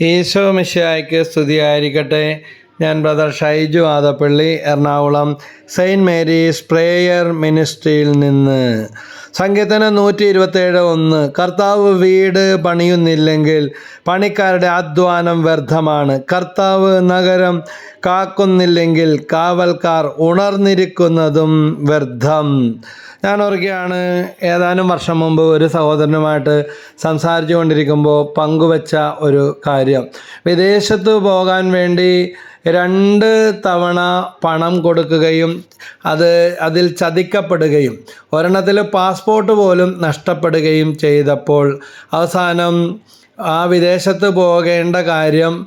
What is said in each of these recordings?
ഈശോ മിഷ്യായ്ക്ക് സ്തുതിയായിരിക്കട്ടെ. ഞാൻ brother Shaiju Adappally Ernakulam saint Mary's prayer മിനിസ്ട്രിയിൽ നിന്ന്. സങ്കീർത്തനം നൂറ്റി ഇരുപത്തേഴ് ഒന്ന്. കർത്താവ് വീട് പണിയുന്നില്ലെങ്കിൽ പണിക്കാരുടെ അധ്വാനം വ്യർത്ഥമാണ്. കർത്താവ് നഗരം കാക്കുന്നില്ലെങ്കിൽ കാവൽക്കാർ ഉണർന്നിരിക്കുന്നതും വ്യർത്ഥം. ഞാൻ ഓർക്കുകയാണ് ഏതാനും വർഷം മുമ്പ് ഒരു സഹോദരനുമായിട്ട് സംസാരിച്ചു കൊണ്ടിരിക്കുമ്പോൾ പങ്കുവച്ച ഒരു കാര്യം. വിദേശത്ത് പോകാൻ വേണ്ടി രണ്ട് തവണ പണം കൊടുക്കുകയും അത് അതിൽ ചതിക്കപ്പെടുകയും ഒരെണ്ണത്തിൽ പാസ്പോർട്ട് പോലും നഷ്ടപ്പെടുകയും ചെയ്തപ്പോൾ അവസാനം ആ വിദേശത്ത് പോകേണ്ട കാര്യം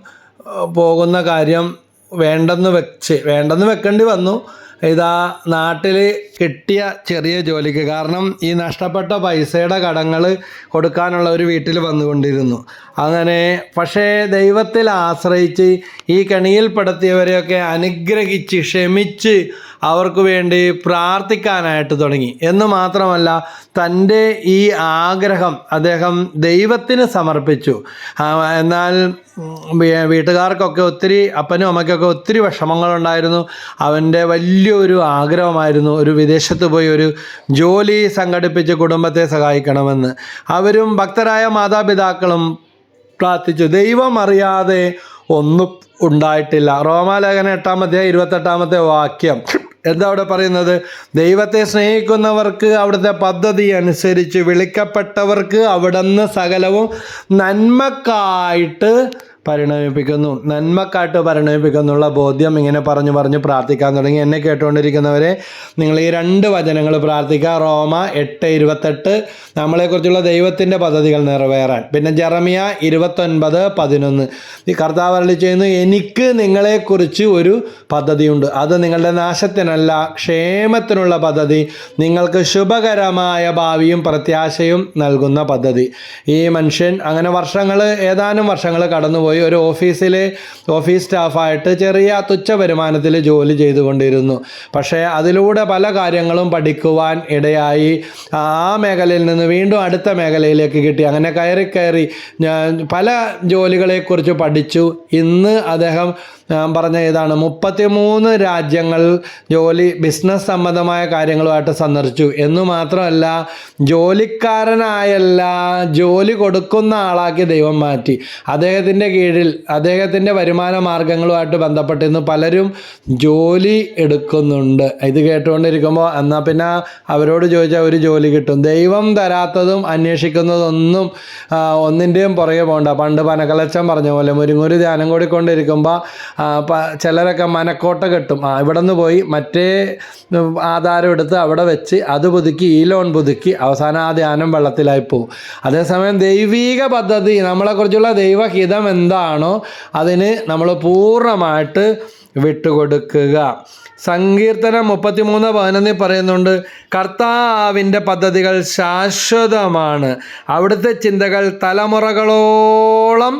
പോകുന്ന കാര്യം വേണ്ടെന്ന് വെച്ച് വേണ്ടെന്ന് വെക്കേണ്ടി വന്നു. ഇതാ നാട്ടിൽ കിട്ടിയ ചെറിയ ജോലിക്ക്. കാരണം ഈ നഷ്ടപ്പെട്ട പൈസയുടെ കടങ്ങൾ കൊടുക്കാനുള്ള ഒരു വീട്ടിൽ വന്നുകൊണ്ടിരുന്നു. അങ്ങനെ പക്ഷേ ദൈവത്തിൽ ആശ്രയിച്ച് ഈ കെണിയിൽപ്പെടുത്തിയവരെയൊക്കെ അനുഗ്രഹിച്ച് ക്ഷമിച്ച് അവർക്ക് വേണ്ടി പ്രാർത്ഥിക്കാനായിട്ട് തുടങ്ങി. എന്ന് മാത്രമല്ല തന്റെ ഈ ആഗ്രഹം അദ്ദേഹം ദൈവത്തിന് സമർപ്പിച്ചു. എന്നാൽ വീട്ടുകാർക്കൊക്കെ ഒത്തിരി അപ്പനും അമ്മയ്ക്കൊക്കെ ഒത്തിരി വിഷമങ്ങളുണ്ടായിരുന്നു. അവന്റെ വലിയൊരു ആഗ്രഹമായിരുന്നു ഒരു വിദേശത്ത് പോയി ഒരു ജോലി സംഘടിപ്പിച്ച് കുടുംബത്തെ സഹായിക്കണമെന്ന്. അവരും ഭക്തരായ മാതാപിതാക്കളും പ്രാർത്ഥിച്ചു. ദൈവം അറിയാതെ ഒന്നും ഉണ്ടായിട്ടില്ല. റോമാലേഖന എട്ടാമത്തെ ഇരുപത്തെട്ടാമത്തെ വാക്യം. എന്താ അവിടെ പറയുന്നത്? ദൈവത്തെ സ്നേഹിക്കുന്നവർക്ക് അവിടുത്തെ പദ്ധതി അനുസരിച്ച് വിളിക്കപ്പെട്ടവർക്ക് അവിടുന്ന് സകലവും നന്മക്കായിട്ട് പരിണമിപ്പിക്കുന്നു. നന്മക്കാട്ട് പരിണമിപ്പിക്കുന്നുള്ള ബോധ്യം ഇങ്ങനെ പറഞ്ഞു പറഞ്ഞ് പ്രാർത്ഥിക്കാൻ തുടങ്ങി. എന്നെ കേട്ടുകൊണ്ടിരിക്കുന്നവരെ നിങ്ങൾ ഈ രണ്ട് വചനങ്ങൾ പ്രാർത്ഥിക്കുക. റോമ എട്ട് ഇരുപത്തെട്ട്. നമ്മളെക്കുറിച്ചുള്ള ദൈവത്തിന്റെ പദ്ധതികൾ നിറവേറാൻ. പിന്നെ ജെറമിയ ഇരുപത്തൊൻപത് പതിനൊന്ന്. ഈ കർത്താവ് ചെയ്യുന്നു എനിക്ക് നിങ്ങളെക്കുറിച്ച് ഒരു പദ്ധതിയുണ്ട്. അത് നിങ്ങളുടെ നാശത്തിനല്ല ക്ഷേമത്തിനുള്ള പദ്ധതി. നിങ്ങൾക്ക് ശുഭകരമായ ഭാവിയും പ്രത്യാശയും നൽകുന്ന പദ്ധതി. ഈ മനുഷ്യൻ അങ്ങനെ വർഷങ്ങൾ ഏതാനും വർഷങ്ങൾ കടന്നുപോയി. ഒരു ഓഫീസിലെ ഓഫീസ് സ്റ്റാഫായിട്ട് ചെറിയ തുച്ഛ വരുമാനത്തിൽ ജോലി ചെയ്തുകൊണ്ടിരുന്നു. പക്ഷേ അതിലൂടെ പല കാര്യങ്ങളും പഠിക്കുവാൻ ഇടയായി. ആ മേഖലയിൽ നിന്ന് വീണ്ടും അടുത്ത മേഖലയിലേക്ക് കിട്ടി. അങ്ങനെ കയറി കയറി പല ജോലികളെക്കുറിച്ച് പഠിച്ചു. ഇന്ന് അദ്ദേഹം പറഞ്ഞ ഇതാണ് മുപ്പത്തിമൂന്ന് രാജ്യങ്ങൾ ജോലി ബിസിനസ് സംബന്ധമായ കാര്യങ്ങളുമായിട്ട് സന്ദർശിച്ചു. എന്ന് മാത്രമല്ല ജോലിക്കാരനായല്ല ജോലി കൊടുക്കുന്ന ആളാക്കി ദൈവം മാറ്റി. അദ്ദേഹത്തിന്റെ കീഴിൽ അദ്ദേഹത്തിന്റെ വരുമാന മാർഗങ്ങളുമായിട്ട് ബന്ധപ്പെട്ട് ഇന്ന് പലരും ജോലി എടുക്കുന്നുണ്ട്. ഇത് കേട്ടുകൊണ്ടിരിക്കുമ്പോൾ എന്നാൽ പിന്നെ അവരോട് ചോദിച്ചാൽ ഒരു ജോലി കിട്ടും. ദൈവം തരാത്തതും അന്വേഷിക്കുന്നതൊന്നും ഒന്നിന്റെയും പുറകെ പോകണ്ട. പണ്ട് പനകലച്ചൻ പറഞ്ഞ പോലെ മുരിങ്ങൂര് ധ്യാനം കൂടി കൊണ്ടിരിക്കുമ്പോൾ ചിലരൊക്കെ മനക്കോട്ട കെട്ടും. ആ ഇവിടെ നിന്ന് പോയി മറ്റേ ആധാരം എടുത്ത് അവിടെ വെച്ച് അത് പുതുക്കി ഈ ലോൺ പുതുക്കി അവസാനം ആ ധ്യാനം വെള്ളത്തിലായി പോകും അതേസമയം ദൈവീക പദ്ധതി നമ്മളെക്കുറിച്ചുള്ള ദൈവഹിതം എന്താണോ അതിന് നമ്മൾ പൂർണമായിട്ട് വിട്ടുകൊടുക്കുക. സങ്കീർത്തനം മുപ്പത്തിമൂന്ന് പതിനൊന്നിൽ പറയുന്നുണ്ട് കർത്താവിന്റെ പദ്ധതികൾ ശാശ്വതമാണ്. അവിടുത്തെ ചിന്തകൾ തലമുറകളോളം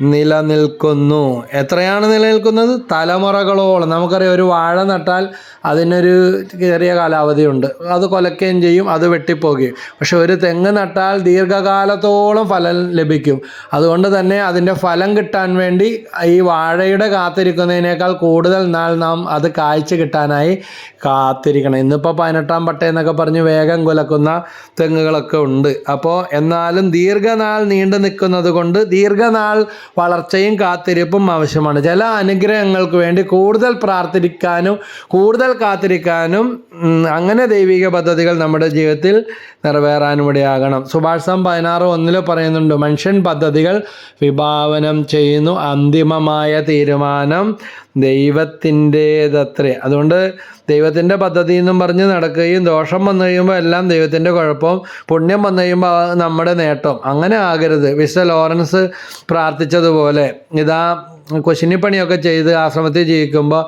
നിലനിൽക്കുന്നു. എത്രയാണ് നിലനിൽക്കുന്നത്? തലമുറകളോളം. നമുക്കറിയാം ഒരു വാഴ നട്ടാൽ അതിനൊരു ചെറിയ കാലാവധിയുണ്ട്. അത് കൊലക്കുകയും ചെയ്യും അത് വെട്ടിപ്പോകുകയും. പക്ഷെ ഒരു തെങ്ങ് നട്ടാൽ ദീർഘകാലത്തോളം ഫലം ലഭിക്കും. അതുകൊണ്ട് തന്നെ അതിന്റെ ഫലം കിട്ടാൻ വേണ്ടി ഈ വാഴയുടെ കാത്തിരിക്കുന്നതിനേക്കാൾ കൂടുതൽ നാൾ നാം അത് കാഴ്ച കിട്ടാനായി കാത്തിരിക്കണം. ഇന്നിപ്പോൾ പതിനെട്ടാം പട്ട എന്നൊക്കെ പറഞ്ഞ് വേഗം കുലക്കുന്ന തെങ്ങുകളൊക്കെ ഉണ്ട്. അപ്പോൾ എന്നാലും ദീർഘനാൾ നീണ്ടു നിൽക്കുന്നത് കൊണ്ട് ദീർഘനാൾ വളർച്ചയും കാത്തിരിപ്പും ആവശ്യമാണ്. ചില അനുഗ്രഹങ്ങൾക്ക് വേണ്ടി കൂടുതൽ പ്രാർത്ഥിക്കാനും കൂടുതൽ കാത്തിരിക്കാനും അങ്ങനെ ദൈവിക പദ്ധതികൾ നമ്മുടെ ജീവിതത്തിൽ നിറവേറാനും ഇടയാകണം സുഭാഷം പതിനാറ് ഒന്നിൽ പറയുന്നുണ്ട് മനുഷ്യൻ പദ്ധതികൾ വിഭാവനം ചെയ്യുന്നു അന്തിമമായ തീരുമാനം ദൈവത്തിന്റേതത്രേ. അതുകൊണ്ട് ദൈവത്തിന്റെ പദ്ധതി എന്നും പറഞ്ഞ് നടക്കുകയും ദോഷം വന്നു കഴിയുമ്പോൾ എല്ലാം ദൈവത്തിന്റെ കുഴപ്പം പുണ്യം വന്നു കഴിയുമ്പോൾ നമ്മുടെ നേട്ടം. അങ്ങനെ ആകരുത്. വിശ്വ ലോറൻസ് പ്രാർത്ഥിച്ചതുപോലെ ഇതാ കുശിനിപ്പണിയൊക്കെ ചെയ്ത് ആശ്രമത്തിൽ ജീവിക്കുമ്പോൾ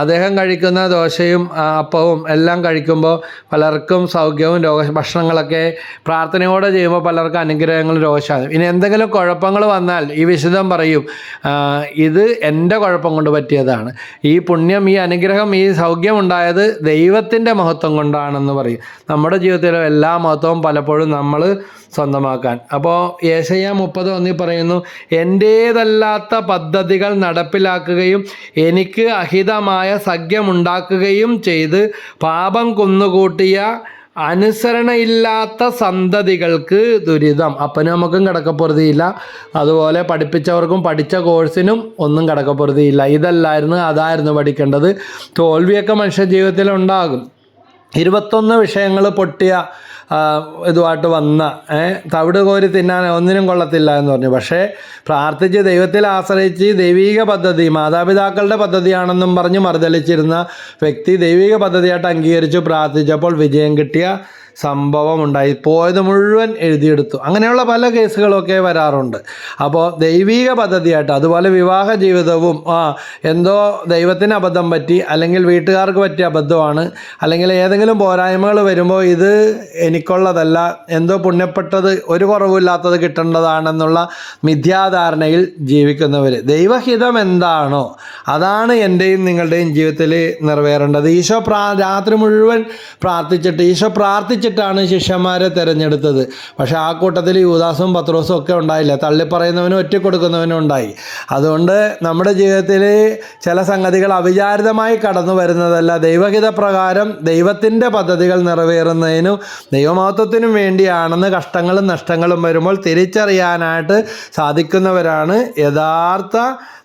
അദ്ദേഹം കഴിക്കുന്ന ദോശയും അപ്പവും എല്ലാം കഴിക്കുമ്പോൾ പലർക്കും സൗഖ്യവും രോഗ ഭക്ഷണങ്ങളൊക്കെ പ്രാർത്ഥനയോടെ ചെയ്യുമ്പോൾ പലർക്കും അനുഗ്രഹങ്ങളും രോഗശാന്തി. ഇനി എന്തെങ്കിലും കുഴപ്പങ്ങൾ വന്നാൽ ഈ വിശുദ്ധം പറയും ഇത് എന്റെ കുഴപ്പം കൊണ്ട് പറ്റിയതാണ്. ഈ പുണ്യം ഈ അനുഗ്രഹം ഈ സൗഖ്യം ഉണ്ടായത് ദൈവത്തിന്റെ മഹത്വം കൊണ്ടാണെന്ന് പറയും. നമ്മുടെ ജീവിതത്തിലെ എല്ലാ മഹത്വവും പലപ്പോഴും നമ്മൾ സ്വന്തമാക്കാൻ. അപ്പോൾ ഏശയ്യ മുപ്പത് ഒന്നിൽ പറയുന്നു എന്റേതല്ലാത്ത പദ്ധതികൾ നടപ്പിലാക്കുകയും എനിക്ക് അഹിതമായ സഖ്യമുണ്ടാക്കുകയും ചെയ്ത് പാപം കുന്നുകൂട്ടിയ അനുസരണയില്ലാത്ത സന്തതികൾക്ക് ദുരിതം. അപ്പനും നമുക്കും കിടക്കപ്പൊറുതിയില്ല. അതുപോലെ പഠിപ്പിച്ചവർക്കും പഠിച്ച കോഴ്സിനും ഒന്നും കിടക്കപ്പൊറുതിയില്ല. ഇതല്ലായിരുന്നു അതായിരുന്നു പഠിക്കേണ്ടത്. തോൽവിയൊക്കെ മനുഷ്യ ജീവിതത്തിൽ ഉണ്ടാകും. ഇരുപത്തൊന്ന് വിഷയങ്ങൾ പൊട്ടിയ ഇതുമായിട്ട് വന്ന തവിട് കോരി തിന്നാൻ ഒന്നിനും കൊള്ളത്തില്ല എന്ന് പറഞ്ഞു. പക്ഷേ പ്രാർത്ഥിച്ച് ദൈവത്തിൽ ആശ്രയിച്ച് ദൈവിക പദ്ധതി മാതാപിതാക്കളുടെ പദ്ധതിയാണെന്നും പറഞ്ഞ് മറുതലിച്ചിരുന്ന വ്യക്തി ദൈവിക പദ്ധതിയായിട്ട് അംഗീകരിച്ച് പ്രാർത്ഥിച്ചപ്പോൾ വിജയം കിട്ടിയ സംഭവം ഉണ്ടായി പോയത് മുഴുവൻ എഴുതിയെടുത്തു. അങ്ങനെയുള്ള പല കേസുകളൊക്കെ വരാറുണ്ട്. അപ്പോൾ ദൈവിക പദ്ധതിയായിട്ട് അതുപോലെ വിവാഹ ജീവിതവും ആ എന്തോ ദൈവത്തിന് അബദ്ധം പറ്റി അല്ലെങ്കിൽ വീട്ടുകാർക്ക് പറ്റിയ അബദ്ധമാണ് അല്ലെങ്കിൽ ഏതെങ്കിലും പോരായ്മകൾ വരുമ്പോൾ ഇത് എനിക്കുള്ളതല്ല എന്തോ പുണ്യപ്പെട്ടത് ഒരു കുറവില്ലാത്തത് കിട്ടേണ്ടതാണെന്നുള്ള മിഥ്യാധാരണയിൽ ജീവിക്കുന്നവർ ദൈവഹിതം എന്താണോ അതാണ് എന്റെയും നിങ്ങളുടെയും ജീവിതത്തിൽ നിറവേറേണ്ടത്. ഈശോ പ്രാ രാത്രി മുഴുവൻ പ്രാർത്ഥിച്ചിട്ട് ഈശോ പ്രാർത്ഥിച്ചിട്ടാണ് ശിഷ്യന്മാരെ തിരഞ്ഞെടുത്തത്. പക്ഷേ ആ കൂട്ടത്തിൽ യൂദാസും പത്രോസും ഒക്കെ ഉണ്ടായില്ല. തള്ളിപ്പറയുന്നവനും ഒറ്റ കൊടുക്കുന്നവനും ഉണ്ടായി. അതുകൊണ്ട് നമ്മുടെ ജീവിതത്തിൽ ചില സംഗതികൾ അവിചാരിതമായി കടന്നു വരുന്നതല്ല. ദൈവഹിത പ്രകാരം ദൈവത്തിന്റെ പദ്ധതികൾ നിറവേറുന്നതിനും ദൈവമഹത്വത്തിനും വേണ്ടിയാണെന്ന് കഷ്ടങ്ങളും നഷ്ടങ്ങളും വരുമ്പോൾ തിരിച്ചറിയാനായിട്ട് സാധിക്കുന്നവരാണ് യഥാർത്ഥ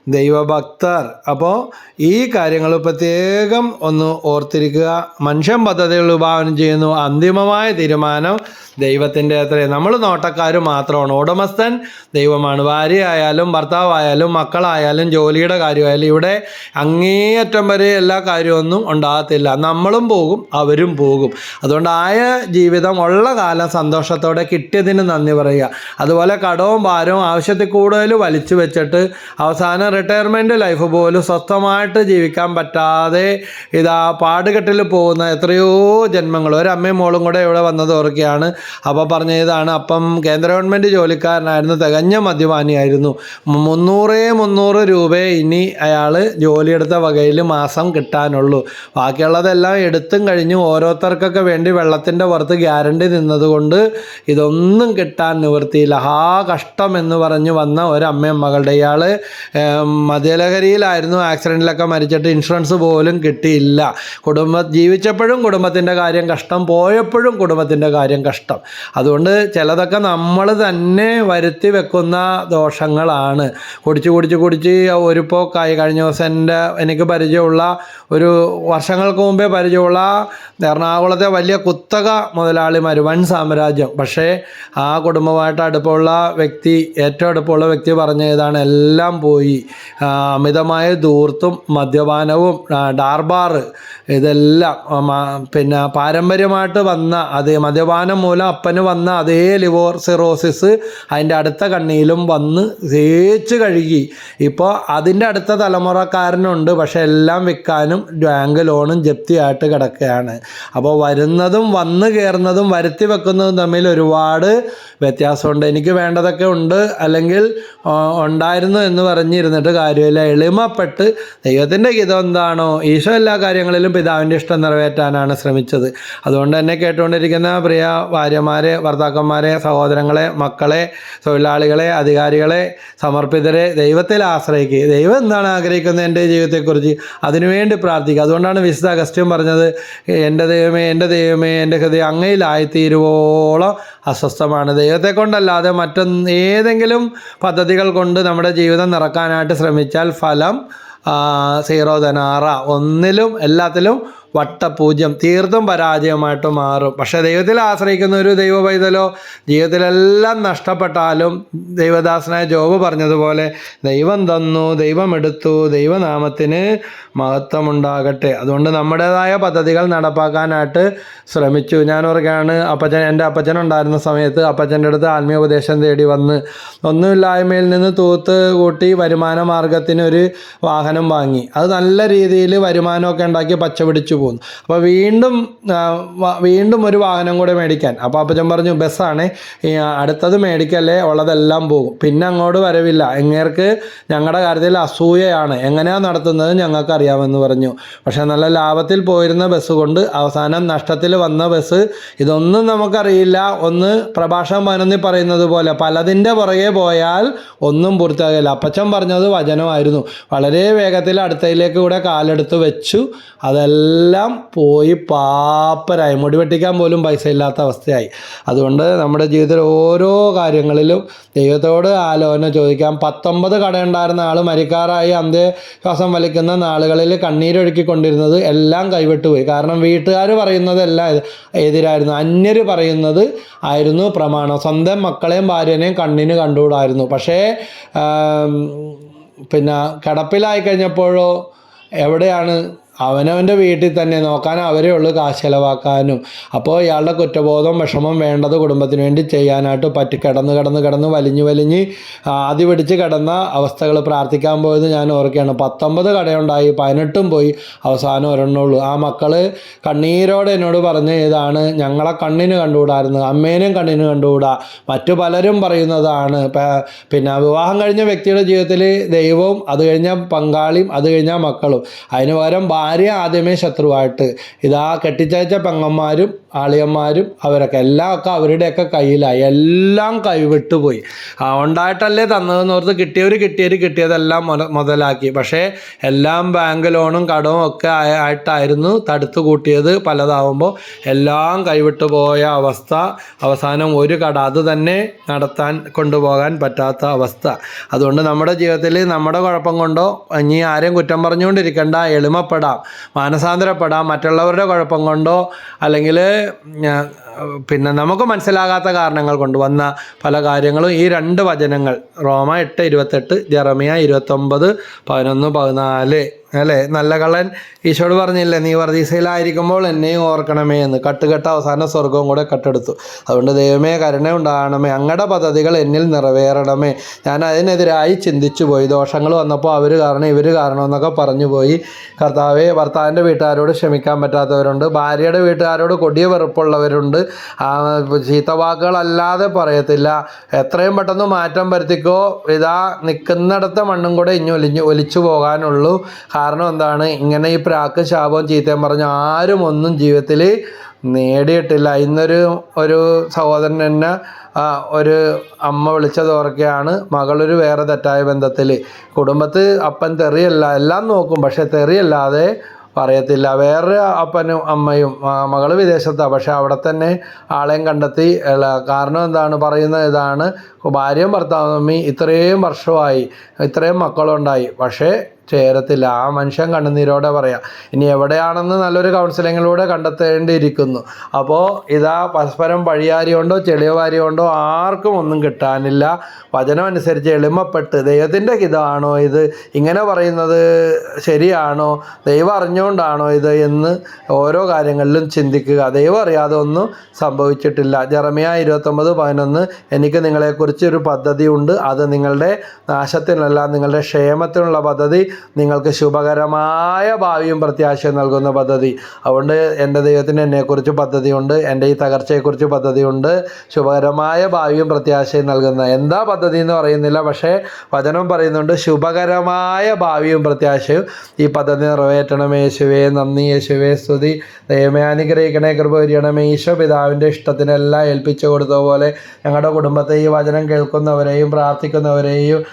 ദൈവഭക്തർ. അപ്പോൾ ഈ കാര്യങ്ങൾ പ്രത്യേകം ഒന്ന് ഓർത്തിരിക്കുക. മനുഷ്യൻ പദ്ധതികൾ വിഭാവനം ചെയ്യുന്നു. അന്തിമമായ തീരുമാനം ദൈവത്തിന്റെ അത്രേ. നമ്മൾ നോട്ടക്കാർ മാത്രമാണ്. ഉടമസ്ഥൻ ദൈവമാണ്. ഭാര്യയായാലും ഭർത്താവായാലും മക്കളായാലും ജോലിയുടെ കാര്യമായാലും ഇവിടെ അങ്ങേയറ്റം വരെ എല്ലാ കാര്യമൊന്നും ഉണ്ടാകത്തില്ല. നമ്മളും പോകും അവരും പോകും. അതുകൊണ്ട് ആയ ജീവിതം ഉള്ള കാലം സന്തോഷത്തോടെ കിട്ടിയതിന് നന്ദി പറയുക. അതുപോലെ കടവും ഭാരവും ആവശ്യത്തിൽ കൂടുതൽ വലിച്ചു വെച്ചിട്ട് അവസാനം റിട്ടയർമെന്റ് ലൈഫ് പോലും സ്വസ്ഥമായിട്ട് ജീവിക്കാൻ പറ്റാതെ ഇതാ പാടുകെട്ടിൽ പോകുന്ന എത്രയോ ജന്മങ്ങൾ. ഒരമ്മയും മോളും കൂടെ ഇവിടെ വന്നത് ഓർക്കുകയാണ്. അപ്പോൾ പറഞ്ഞ ഇതാണ് അപ്പം കേന്ദ്ര ഗവൺമെന്റ് ജോലിക്കാരനായിരുന്നു തികഞ്ഞ മദ്യപാനിയായിരുന്നു. മുന്നൂറേ മുന്നൂറ് രൂപ ഇനി അയാൾ ജോലിയെടുത്ത വകയിൽ മാസം കിട്ടാനുള്ളൂ. ബാക്കിയുള്ളതെല്ലാം എടുത്തും കഴിഞ്ഞു ഓരോരുത്തർക്കൊക്കെ വേണ്ടി വെള്ളത്തിന്റെ പുറത്ത് ഗ്യാരണ്ടി നിന്നതുകൊണ്ട് ഇതൊന്നും കിട്ടാൻ നിവൃത്തിയില്ല. ആ കഷ്ടം എന്ന് പറഞ്ഞ് വന്ന ഒരമ്മയും മകളുടെ. ഇയാൾ മദ്യലഹരിയിലായിരുന്നു ആക്സിഡന്റിലൊക്കെ മരിച്ചിട്ട് ഇൻഷുറൻസ് പോലും കിട്ടിയില്ല. കുടുംബ ജീവിച്ചപ്പോഴും കുടുംബത്തിന്റെ കാര്യം കഷ്ടം പോയപ്പോഴും കുടുംബത്തിന്റെ കാര്യം കഷ്ടം. അതുകൊണ്ട് ചിലതൊക്കെ നമ്മൾ തന്നെ വരുത്തി വെക്കുന്ന ദോഷങ്ങളാണ്. കുടിച്ച് കുടിച്ച് കുടിച്ച് ഒരു പോക്കായി കഴിഞ്ഞ ദിവസം എന്റെ എനിക്ക് പരിചയമുള്ള ഒരു വർഷങ്ങൾക്ക് മുമ്പേ പരിചയമുള്ള എറണാകുളത്തെ വലിയ കുത്തക മുതലാളിമാർ വൻ സാമ്രാജ്യം. പക്ഷേ ആ കുടുംബമായിട്ട് അടുപ്പമുള്ള വ്യക്തി ഏറ്റവും അടുപ്പമുള്ള വ്യക്തി പറഞ്ഞ ഇതാണ് എല്ലാം പോയി. അമിതമായ ദൂർത്തും മദ്യപാനവും ഡാർബാർ ഇതെല്ലാം പിന്നെ പാരമ്പര്യമായിട്ട് വന്ന അതേ മദ്യപാനം മൂലം അപ്പന് വന്ന അതേ ലിവോർ സിറോസിസ് അതിന്റെ അടുത്ത കണ്ണിയിലും വന്ന് തേച്ച് കഴുകി. ഇപ്പോൾ അതിന്റെ അടുത്ത തലമുറക്കാരനുണ്ട് പക്ഷേ എല്ലാം വിൽക്കാനും ബാങ്ക് ലോണും ജപ്തിയായിട്ട് കിടക്കുകയാണ്. അപ്പോൾ വരുന്നതും വന്നു കയറുന്നതും വരുത്തി വെക്കുന്നതും തമ്മിൽ ഒരുപാട് വ്യത്യാസമുണ്ട്. എനിക്ക് വേണ്ടതൊക്കെ ഉണ്ട് അല്ലെങ്കിൽ ഉണ്ടായിരുന്നു എന്ന് പറഞ്ഞിരുന്നിട്ട് കാര്യമില്ല. എളിമപ്പെട്ട് ദൈവത്തിന്റെ ഗീതം എന്താണോ ഈശോ എല്ലാ കാര്യങ്ങളിലും പിതാവിന്റെ ഇഷ്ടം നിറവേറ്റാനാണ് ശ്രമിച്ചത്. അതുകൊണ്ട് തന്നെ കേട്ടുകൊണ്ടിരിക്കുന്ന പ്രിയ ഭാര്യമാരെ ഭർത്താക്കന്മാരെ സഹോദരങ്ങളെ മക്കളെ തൊഴിലാളികളെ അധികാരികളെ സമർപ്പിതരെ ദൈവത്തിൽ ആശ്രയിക്കുക ദൈവം എന്താണ് ആഗ്രഹിക്കുന്നത് എന്റെ ജീവിതത്തെക്കുറിച്ച്? അതിനുവേണ്ടി പ്രാർത്ഥിക്കുക അതുകൊണ്ടാണ് വിശുദ്ധ അഗസ്റ്റ്യം പറഞ്ഞത് എന്റെ ദൈവമേ എന്റെ ദൈവമേ എന്റെ ഹൃദയം അങ്ങയിലായിത്തീരുവോളം അസ്വസ്ഥമാണ്. ദൈവത്തെ കൊണ്ടല്ലാതെ മറ്റൊന്ന് ഏതെങ്കിലും പദ്ധതികൾ കൊണ്ട് നമ്മുടെ ജീവിതം നിറക്കാനായിട്ട് ശ്രമിച്ചാൽ ഫലം സീറോ ധനാറ. ഒന്നിലും എല്ലാത്തിലും വട്ടപൂജ്യം തീർത്തും പരാജയമായിട്ട് മാറും. പക്ഷെ ദൈവത്തിൽ ആശ്രയിക്കുന്ന ഒരു ദൈവ പൈതലോ ജീവിതത്തിലെല്ലാം നഷ്ടപ്പെട്ടാലും ദൈവദാസനായ ജോബ് പറഞ്ഞതുപോലെ ദൈവം തന്നു ദൈവം എടുത്തു ദൈവനാമത്തിന് മഹത്വമുണ്ടാകട്ടെ. അതുകൊണ്ട് നമ്മുടേതായ പദ്ധതികൾ നടപ്പാക്കാനായിട്ട് ശ്രമിച്ചു. ഞാൻ ഓർക്കുകയാണ് അപ്പച്ചൻ എന്റെ അപ്പച്ചൻ ഉണ്ടായിരുന്ന സമയത്ത് അപ്പച്ചന്റെ അടുത്ത് ആത്മീയ ഉപദേശം തേടി വന്ന് ഒന്നുമില്ലായ്മയിൽ നിന്ന് തൂത്ത് കൂട്ടി വരുമാന മാർഗത്തിന് ഒരു വാഹനം വാങ്ങി. അത് നല്ല രീതിയിൽ വരുമാനമൊക്കെ ഉണ്ടാക്കി പച്ച പിടിച്ചു പോകുന്നു. അപ്പോൾ വീണ്ടും വീണ്ടും ഒരു വാഹനം കൂടെ മേടിക്കാൻ. അപ്പോൾ അപ്പച്ചൻ പറഞ്ഞു ബസ്സാണ് അടുത്തത് മേടിക്കല്ലേ ഉള്ളതെല്ലാം പോകും. പിന്നെ അങ്ങോട്ട് വരവില്ല. എങ്ങേർക്ക് ഞങ്ങളുടെ കാര്യത്തിൽ അസൂയയാണ്. എങ്ങനെയാണ് നടത്തുന്നത് ഞങ്ങൾക്ക് അറിയാമെന്ന് പറഞ്ഞു. പക്ഷേ നല്ല ലാഭത്തിൽ പോയിരുന്ന ബസ് കൊണ്ട് അവസാനം നഷ്ടത്തിൽ വന്ന ബസ് ഇതൊന്നും നമുക്കറിയില്ല. ഒന്ന് പ്രഭാഷണം പതിനൊന്നിൽ പറയുന്നത് പോലെ പലതിന്റെ പുറകെ പോയാൽ ഒന്നും പൂർത്തിയാകില്ല. അപ്പച്ചൻ പറഞ്ഞത് വചനമായിരുന്നു. വളരെ വേഗത്തിൽ അടുത്തയിലേക്ക് കൂടെ കാലെടുത്ത് വെച്ചു. അതെല്ലാം പോയി പാപ്പരായി. മുടി വെട്ടിക്കാൻ പോലും പൈസ ഇല്ലാത്ത അവസ്ഥയായി. അതുകൊണ്ട് നമ്മുടെ ജീവിതത്തിൽ ഓരോ കാര്യങ്ങളിലും ദൈവത്തോട് ആലോചന ചോദിക്കാം. പത്തൊമ്പത് കടയുണ്ടായിരുന്ന ആൾ മരിക്കാറായി അന്ത്യശ്വാസം വലിക്കുന്ന നാളുകളിൽ കണ്ണീരൊഴുക്കിക്കൊണ്ടിരുന്നത് എല്ലാം കൈവിട്ടുപോയി. കാരണം വീട്ടുകാർ പറയുന്നതെല്ലാം എതിരായിരുന്നു. അന്യർ പറയുന്നത് ആയിരുന്നു പ്രമാണം. സ്വന്തം മക്കളെയും ഭാര്യനെയും കണ്ണിന് കണ്ടുകൂടായിരുന്നു. പക്ഷേ പിന്നെ കിടപ്പിലായി കഴിഞ്ഞപ്പോഴോ എവിടെയാണ് അവനവന്റെ വീട്ടിൽ തന്നെ നോക്കാൻ അവരേ ഉള്ളൂ കാശ് ചിലവാക്കാനും. അപ്പോൾ ഇയാളുടെ കുറ്റബോധം വിഷമം വേണ്ടത് കുടുംബത്തിന് വേണ്ടി ചെയ്യാനായിട്ട് പറ്റി കിടന്ന് കിടന്ന് കിടന്ന് വലിഞ്ഞ് വലിഞ്ഞ് ആദ്യ പിടിച്ച് കിടന്ന അവസ്ഥകൾ പ്രാർത്ഥിക്കാൻ പോയത് ഞാൻ ഓർക്കുകയാണ്. പത്തൊമ്പത് കടയുണ്ടായി പതിനെട്ടും പോയി അവസാനം ഒരെണ്ണുള്ളൂ ആ മക്കൾ കണ്ണീരോടെ എന്നോട് പറഞ്ഞ് ഇതാണ് ഞങ്ങളെ കണ്ണിന് കണ്ടുകൂടായിരുന്നു അമ്മേനെയും കണ്ണിന് കണ്ടുകൂടാ. മറ്റു പലരും പറയുന്നതാണ്. പിന്നെ വിവാഹം കഴിഞ്ഞ വ്യക്തിയുടെ ജീവിതത്തിൽ ദൈവവും അത് കഴിഞ്ഞാൽ പങ്കാളിയും അത് കഴിഞ്ഞാൽ മക്കളും. അതിന് പകരം ഭാര്യ ആദ്യമേ ശത്രുവായിട്ട്. ഇതാ കെട്ടിച്ചയച്ച പെങ്ങന്മാരും ആളിയന്മാരും അവരൊക്കെ എല്ലാം ഒക്കെ അവരുടെയൊക്കെ കയ്യിലായി. എല്ലാം കൈവിട്ടുപോയി പോയി. ഉണ്ടായിട്ടല്ലേ തന്നതെന്ന് ഓർത്ത് കിട്ടിയവർ കിട്ടിയവർ കിട്ടിയതെല്ലാം മുത മുതലാക്കി. പക്ഷേ എല്ലാം ബാങ്ക് ലോണും കടവും ഒക്കെ ആയിട്ടായിരുന്നു തടുത്തു കൂട്ടിയത് പലതാവുമ്പോൾ എല്ലാം കൈവിട്ടു പോയ അവസ്ഥ. അവസാനം ഒരു കട അത് തന്നെ നടത്താൻ കൊണ്ടുപോകാൻ പറ്റാത്ത അവസ്ഥ. അതുകൊണ്ട് നമ്മുടെ ജീവിതത്തിൽ നമ്മുടെ കുഴപ്പം കൊണ്ടോ ഇനി ആരെയും കുറ്റം പറഞ്ഞുകൊണ്ടിരിക്കേണ്ട. എളിമപ്പെടാം. മാനസാന്തരപ്പെടാം. മറ്റുള്ളവരുടെ കുഴപ്പം കൊണ്ടോ അല്ലെങ്കിൽ പിന്നെ നമുക്ക് മനസ്സിലാകാത്ത കാരണങ്ങൾ കൊണ്ട് വന്ന പല കാര്യങ്ങളും ഈ രണ്ട് വചനങ്ങൾ. റോമ എട്ട് ഇരുപത്തെട്ട് ജെറമിയ ഇരുപത്തൊമ്പത് പതിനൊന്ന് പതിനാല്. അല്ലേ? നല്ല കള്ളൻ. ഈശോട് പറഞ്ഞില്ലേ നീ വർദ്ധീസയിലായിരിക്കുമ്പോൾ എന്നെയും ഓർക്കണമേ എന്ന്. കട്ടുകെട്ട അവസാന സ്വർഗവും കൂടെ കട്ടെടുത്തു. അതുകൊണ്ട് ദൈവമേ കരുണ ഉണ്ടാകണമേ. അങ്ങടെ പദ്ധതികൾ എന്നിൽ നിറവേറണമേ. ഞാൻ അതിനെതിരായി ചിന്തിച്ചു പോയി. ദോഷങ്ങൾ വന്നപ്പോൾ അവർ കാരണം ഇവർ കാരണം എന്നൊക്കെ പറഞ്ഞു പോയി. കർത്താവെ ഭർത്താവിന്റെ വീട്ടുകാരോട് ക്ഷമിക്കാൻ പറ്റാത്തവരുണ്ട്. ഭാര്യയുടെ വീട്ടുകാരോട് കൊടിയ വെറുപ്പുള്ളവരുണ്ട്. ആ, ചീത്ത വാക്കുകളല്ലാതെ പറയത്തില്ല. എത്രയും പെട്ടെന്ന് മാറ്റം വരുത്തിക്കോ. ഇതാ നിൽക്കുന്നിടത്തെ മണ്ണും കൂടെ ഇനി ഒലിഞ്ഞ് ഒലിച്ചു പോകാനുള്ളൂ. കാരണം എന്താണ്? ഇങ്ങനെ ഈ പ്രാക്ക് ശാപവും ചീത്തയും പറഞ്ഞ ആരും ഒന്നും ജീവിതത്തിൽ നേടിയിട്ടില്ല. ഇന്നൊരു ഒരു സഹോദരൻ എന്നെ ഒരു അമ്മ വിളിച്ചത് ഓർക്കെയാണ് മകളൊരു വേറെ തെറ്റായ ബന്ധത്തിൽ കുടുംബത്ത് അപ്പൻ തെറിയല്ല. എല്ലാം നോക്കും. പക്ഷേ തെറിയല്ലാതെ പറയത്തില്ല. വേറൊരു അപ്പനും അമ്മയും മകൾ വിദേശത്താണ് പക്ഷേ അവിടെ തന്നെ ആളെയും കണ്ടെത്തി. കാരണം എന്താണ്? പറയുന്നത് ഇതാണ് ഭാര്യയും ഭർത്താവും തമ്മി ഇത്രയും വർഷമായി ഇത്രയും മക്കളുണ്ടായി. പക്ഷേ ചേരത്തില്ല. ആ മനുഷ്യൻ കണ്ണുനീരോടെ പറയാം ഇനി എവിടെയാണെന്ന് നല്ലൊരു കൗൺസിലിങ്ങിലൂടെ കണ്ടെത്തേണ്ടിയിരിക്കുന്നു. അപ്പോൾ ഇതാ പരസ്പരം പഴിയാരി കൊണ്ടോ ചെളിയവാരി കൊണ്ടോ ആർക്കും ഒന്നും കിട്ടാനില്ല. വചനം അനുസരിച്ച് എളിമപ്പെട്ട് ദൈവത്തിന്റെ ഹിതമാണോ ഇത്? ഇങ്ങനെ പറയുന്നത് ശരിയാണോ? ദൈവം അറിഞ്ഞുകൊണ്ടാണോ ഇത്? എന്ന് ഓരോ കാര്യങ്ങളിലും ചിന്തിക്കുക. ദൈവം അറിയാതെ ഒന്നും സംഭവിച്ചിട്ടില്ല. ജെറമിയ ഇരുപത്തൊമ്പത് പതിനൊന്ന് എനിക്ക് നിങ്ങളെക്കുറിച്ച് ഒരു പദ്ധതി ഉണ്ട് അത് നിങ്ങളുടെ നാശത്തിനല്ല നിങ്ങളുടെ ക്ഷേമത്തിനുള്ള പദ്ധതി. നിങ്ങൾക്ക് ശുഭകരമായ ഭാവിയും പ്രത്യാശയും നൽകുന്ന പദ്ധതി. അതുകൊണ്ട് എന്റെ ദൈവത്തിന് എന്നെക്കുറിച്ച് പദ്ധതിയുണ്ട്. എന്റെ ഈ തകർച്ചയെക്കുറിച്ച് പദ്ധതിയുണ്ട്. ശുഭകരമായ ഭാവിയും പ്രത്യാശയും നൽകുന്ന. എന്താ പദ്ധതി എന്ന് പറയുന്നില്ല. പക്ഷേ വചനം പറയുന്നുണ്ട് ശുഭകരമായ ഭാവിയും പ്രത്യാശയും. ഈ പദ്ധതി നിറവേറ്റണമേ യേശുവേ. നന്ദി യേശുവേ. സ്തുതി. ദൈവമേ അനുഗ്രഹിക്കണേ. കൃപ വരികണമേ ഈശോ പിതാവിന്റെ ഇഷ്ടത്തിനെല്ലാം ഏൽപ്പിച്ചു കൊടുത്ത പോലെ ഞങ്ങളുടെ കുടുംബത്തെ ഈ വചനം കേൾക്കുന്നവരെയും പ്രാർത്ഥിക്കുന്നവരെയും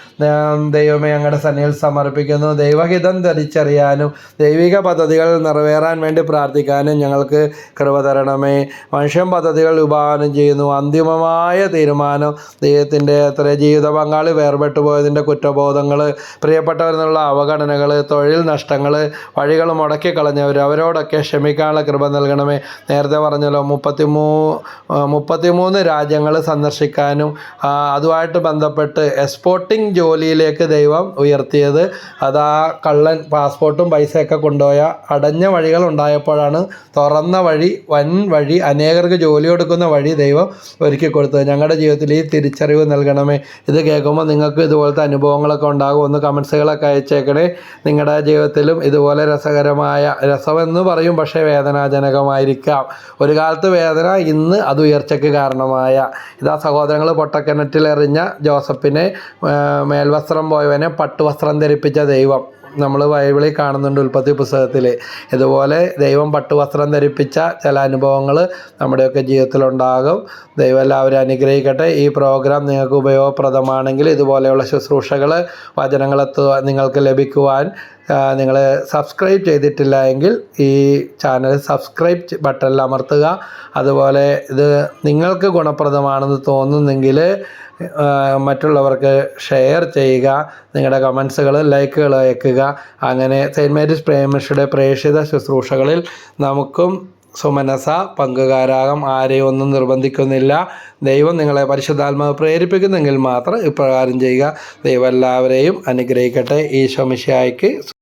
ദൈവമേ ഞങ്ങളുടെ സന്നിധിയിൽ സമർപ്പിക്കുന്നു. ദൈവഹിതം തിരിച്ചറിയാനും ദൈവിക പദ്ധതികൾ നിറവേറാൻ വേണ്ടി പ്രാർത്ഥിക്കാനും ഞങ്ങൾക്ക് കൃപ തരണമേ. മനുഷ്യൻ പദ്ധതികൾ വിഭാവനം ചെയ്യുന്നു. അന്തിമമായ തീരുമാനം ദൈവത്തിന്റെ എത്ര ജീവിത പങ്കാളി വേർപെട്ടു പോയതിന്റെ കുറ്റബോധങ്ങൾ പ്രിയപ്പെട്ടവരിൽ നിന്നുള്ള അവഗണനകൾ തൊഴിൽ നഷ്ടങ്ങൾ വഴികൾ മുടക്കി കളഞ്ഞവർ അവരോടൊക്കെ ക്ഷമിക്കാനുള്ള കൃപ നൽകണമേ. നേരത്തെ പറഞ്ഞല്ലോ മുപ്പത്തിമൂ മുപ്പത്തിമൂന്ന് രാജ്യങ്ങൾ സന്ദർശിക്കാനും അതുമായിട്ട് ബന്ധപ്പെട്ട് എക്സ്പോർട്ടിംഗ് ജോലിയിലേക്ക് ദൈവം ഉയർത്തിയത്. അതാ അതാ കള്ളൻ പാസ്പോർട്ടും പൈസയൊക്കെ കൊണ്ടുപോയ അടഞ്ഞ വഴികൾ ഉണ്ടായപ്പോഴാണ് തുറന്ന വഴി വൻ വഴി അനേകർക്ക് ജോലി കൊടുക്കുന്ന വഴി ദൈവം ഒരുക്കി കൊടുത്തത്. ഞങ്ങളുടെ ജീവിതത്തിൽ ഈ തിരിച്ചറിവ് നൽകണമേ. ഇത് കേൾക്കുമ്പോൾ നിങ്ങൾക്ക് ഇതുപോലത്തെ അനുഭവങ്ങളൊക്കെ ഉണ്ടാകും. ഒന്ന് കമൻസുകളൊക്കെ അയച്ചേക്കണേ. നിങ്ങളുടെ ജീവിതത്തിലും ഇതുപോലെ രസകരമായ രസമെന്ന് പറയും പക്ഷേ വേദനാജനകമായിരിക്കാം. ഒരു കാലത്ത് വേദന ഇന്ന് അത് ഉയർച്ചയ്ക്ക് കാരണമായ. ഇതാ സഹോദരങ്ങൾ പൊട്ടക്കിണറ്റിലെറിഞ്ഞ ജോസഫിനെ മേൽവസ്ത്രം പോയവനെ പട്ടുവസ്ത്രം ധരിപ്പിച്ച ദൈവം. നമ്മൾ ബൈബിളിൽ കാണുന്നുണ്ട് ഉൽപ്പത്തി പുസ്തകത്തിൽ ഇതുപോലെ ദൈവം പട്ടുവസ്ത്രം ധരിപ്പിച്ച ചില അനുഭവങ്ങൾ നമ്മുടെയൊക്കെ ജീവിതത്തിലുണ്ടാകും. ദൈവം എല്ലാവരും അനുഗ്രഹിക്കട്ടെ. ഈ പ്രോഗ്രാം നിങ്ങൾക്ക് ഉപയോഗപ്രദമാണെങ്കിൽ ഇതുപോലെയുള്ള ശുശ്രൂഷകൾ വചനങ്ങളെത്തുവാൻ നിങ്ങൾക്ക് ലഭിക്കുവാൻ നിങ്ങൾ സബ്സ്ക്രൈബ് ചെയ്തിട്ടില്ല എങ്കിൽ ഈ ചാനൽ സബ്സ്ക്രൈബ് ബട്ടണിൽ അമർത്തുക. അതുപോലെ ഇത് നിങ്ങൾക്ക് ഗുണപ്രദമാണെന്ന് തോന്നുന്നെങ്കിൽ മറ്റുള്ളവർക്ക് ഷെയർ ചെയ്യുക. നിങ്ങളുടെ കമൻസുകൾ ലൈക്കുകൾ അയക്കുക. അങ്ങനെ സെയിന്റ് മേരീസ് പ്രേമിഷയുടെ പ്രേക്ഷിത ശുശ്രൂഷകളിൽ നമുക്കും സുമനസ പങ്കുകാരാകാം. ആരെയും ഒന്നും നിർബന്ധിക്കുന്നില്ല. ദൈവം നിങ്ങളെ പരിശുദ്ധാത്മാവ് പ്രേരിപ്പിക്കുന്നെങ്കിൽ മാത്രം ഇപ്രകാരം ചെയ്യുക. ദൈവം എല്ലാവരെയും അനുഗ്രഹിക്കട്ടെ. ഈശോ മിശിഹായ്ക്ക്